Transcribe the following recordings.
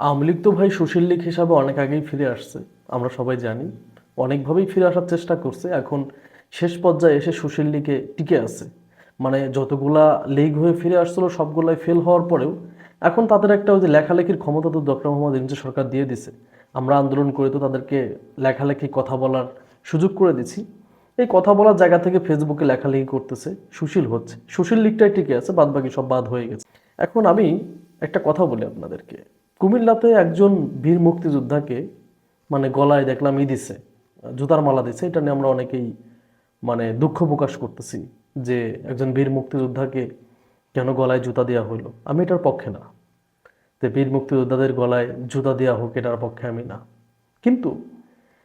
আওয়ামী লীগ তো ভাই সুশীল লীগ হিসাবে অনেক আগেই ফিরে আসছে, আমরা সবাই জানি। অনেকভাবেই ফিরে আসার চেষ্টা করছে, এখন শেষ পর্যায়ে এসে সুশীল লীগে টিকে আছে। মানে যতগুলা লীগ হয়ে ফিরে আসছিল, সবগুলাই ফেল হওয়ার পরেও এখন তাদের একটা ওই যে লেখালেখির ক্ষমতা তো ডক্টর মোহাম্মদ ইউনূস সরকার দিয়ে দিছে। আমরা আন্দোলন করে তো তাদেরকে লেখালেখি, কথা বলার সুযোগ করে দিছি। এই কথা বলার জায়গা থেকে ফেসবুকে লেখালেখি করতেছে, সুশীল হচ্ছে। সুশীল লীগটাই টিকে আছে বাদ বাকি সব বাদ হয়ে গেছে। এখন আমি একটা কথা বলি আপনাদেরকে। কুমিল্লাতে একজন বীর মুক্তিযোদ্ধাকে মানে গলায় দেখলাম ই দিছে, জুতার মালা দিছে, এটা নিয়ে আমরা অনেকেই মানে দুঃখ প্রকাশ করতেছি যে একজন বীর মুক্তিযোদ্ধাকে কেন গলায় জুতা দেওয়া হইল আমি এটার পক্ষে না। যে বীর মুক্তিযোদ্ধাদের গলায় জুতা দেওয়া হোক, এটার পক্ষে আমি না। কিন্তু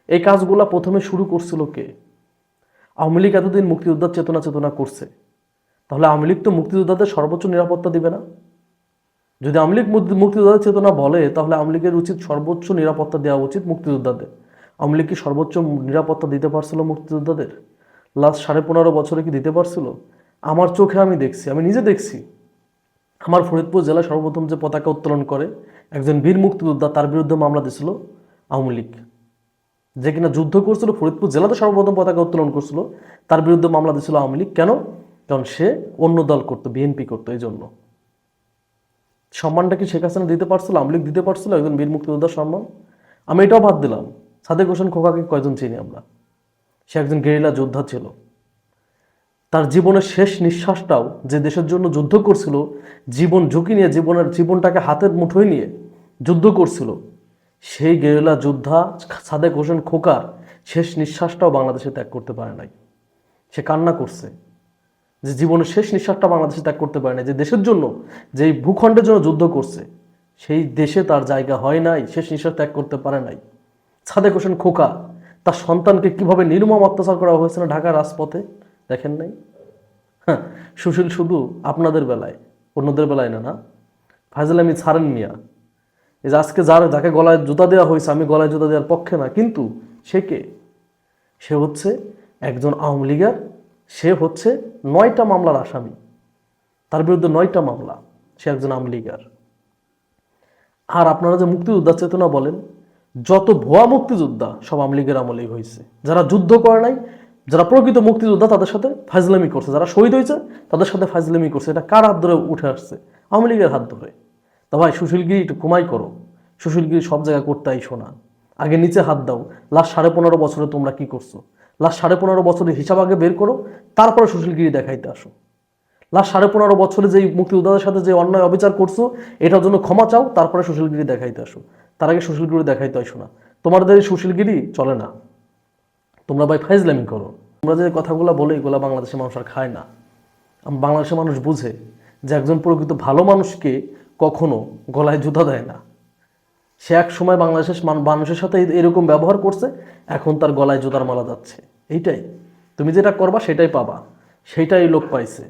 এই কাজগুলা প্রথমে শুরু করছিল কে? আওয়ামী লীগ এতদিন মুক্তিযোদ্ধার চেতনা চেতনা করছে। তাহলে আওয়ামী লীগ তো মুক্তিযোদ্ধাদের সর্বোচ্চ নিরাপত্তা দিবে না? যদি মুক্তি- মুক্তিযোদ্ধাদের চেতনা বলে, তাহলে আওয়ামী লীগের উচিত সর্বোচ্চ নিরাপত্তা দেওয়া উচিত মুক্তিযোদ্ধাদের। আওয়ামী লীগ কি সর্বোচ্চ নিরাপত্তা দিতে পারছিল মুক্তিযোদ্ধাদের? লাস্ট সাড়ে পনেরো বছরে কি দিতে পারছিল? আমার চোখে আমি দেখছি, আমি নিজে দেখছি। আমার ফরিদপুর জেলায় সর্বপ্রথম যে পতাকা উত্তোলন করে একজন বীর মুক্তিযোদ্ধা, তার বিরুদ্ধে মামলা দিছিল আওয়ামী লীগ। যে কিনা যুদ্ধ করছিল, ফরিদপুর জেলাতে সর্বপ্রথম পতাকা উত্তোলন করছিল, তার বিরুদ্ধে মামলা দিছিল আওয়ামী লীগ। কেন? কারণ সে অন্য দল করতো, বিএনপি করতো, এই জন্য। সম্মানটা কি শেখ হাসিনা দিতে পারছিল, আওয়ামী লীগ দিতে পারছিল, একজন বীর মুক্তিযোদ্ধার সম্মান? আমি এটাও বাদ দিলাম। সাদেক হোসেন খোকাকে কয়জন চিনি আমরা? সে একজন গেরিলা যোদ্ধা ছিল। তার জীবনের শেষ নিঃশ্বাসটাও যে দেশের জন্য যুদ্ধ করছিল, জীবন ঝুঁকি নিয়ে, জীবনের জীবনটাকে হাতের মুঠোয় নিয়ে যুদ্ধ করছিল, সেই গেরিলা যোদ্ধা সাদেক হোসেন খোকার শেষ নিঃশ্বাসটাও বাংলাদেশে ত্যাগ করতে পারে নাই। সে কান্না করছে। যে জীবনের শেষ নিঃশ্বাসটা বাংলাদেশে ত্যাগ করতে পারে না যে দেশের জন্য, যে ভূখণ্ডের জন্য যুদ্ধ করছে, সেই দেশে তার জায়গা হয় নাই, শেষ নিঃশ্বাস ত্যাগ করতে পারে নাই। সাদেক হোসেন খোকা, তার সন্তানকে কীভাবে নির্মম অত্যাচার করা হয়েছে না ঢাকার রাজপথে, দেখেন নাই? হ্যাঁ সুশীল শুধু আপনাদের বেলায়, অন্যদের বেলায় না না? ফাইজল আমি ছাড়েন মিয়া। এই যে আজকে যার, যাকে গলায় জুতা দেওয়া হয়েছে, আমি গলায় জুতা দেওয়ার পক্ষে না, কিন্তু সে কে? সে হচ্ছে একজন আওয়ামী লীগের সে হচ্ছে নয়টা মামলার আসামি। তার বিরুদ্ধে নয়টা মামলা। সে একজন আওয়ামী লীগের। আর আপনারা যে মুক্তিযোদ্ধা চেতনা বলেন, যত ভুয়া মুক্তিযোদ্ধা সব আওয়ামী লীগের আমলেই হয়েছে। যারা যুদ্ধ করে নাই, যারা প্রকৃত মুক্তিযোদ্ধা, তাদের সাথে ফাজলামি করছে। যারা শহীদ হয়েছে, তাদের সাথে ফাজলামি করছে। এটা কার হাত ধরে উঠে আসছে? আওয়ামী লীগের হাত ধরে। তা ভাই, সুশীলগিরি একটু কমাই করো। সুশীলগিরি সব জায়গায় করতে আইসো না। আগে নিচে হাত দাও। লাস্ট সাড়ে পনেরো বছরে তোমরা কি করছ? লাস্ট সাড়ে পনেরো বছরের হিসাব আগে বের করো, তারপরে সুশীলগিরি দেখাইতে আসো। লাস্ট সাড়ে পনেরো বছরে যেই মুক্তিযোদ্ধাদের সাথে যে অন্যায় অবিচার করছ, এটার জন্য ক্ষমা চাও, তারপরে সুশীলগিরি দেখাইতে আসো। তার আগে সুশীলগিরি দেখাইতে আসো না। তোমাদের এই সুশীলগিরি চলে না। তোমরা ভাই ফাইজলামি করো। তোমরা যে কথাগুলো বলে, এগুলো বাংলাদেশের মানুষ আর খায় না। বাংলাদেশের মানুষ বুঝে যে একজন প্রকৃত ভালো মানুষকে কখনো গলায় জুতা দেয় না। সে এক সময় বাংলাদেশের মানুষের সাথে এরকম ব্যবহার করছে, এখন তার গলায় জুতার মালা যাচ্ছে। এইটাই। তুমি যেটা করবা সেটাই পাবা। সেইটাই লোক পাইছে।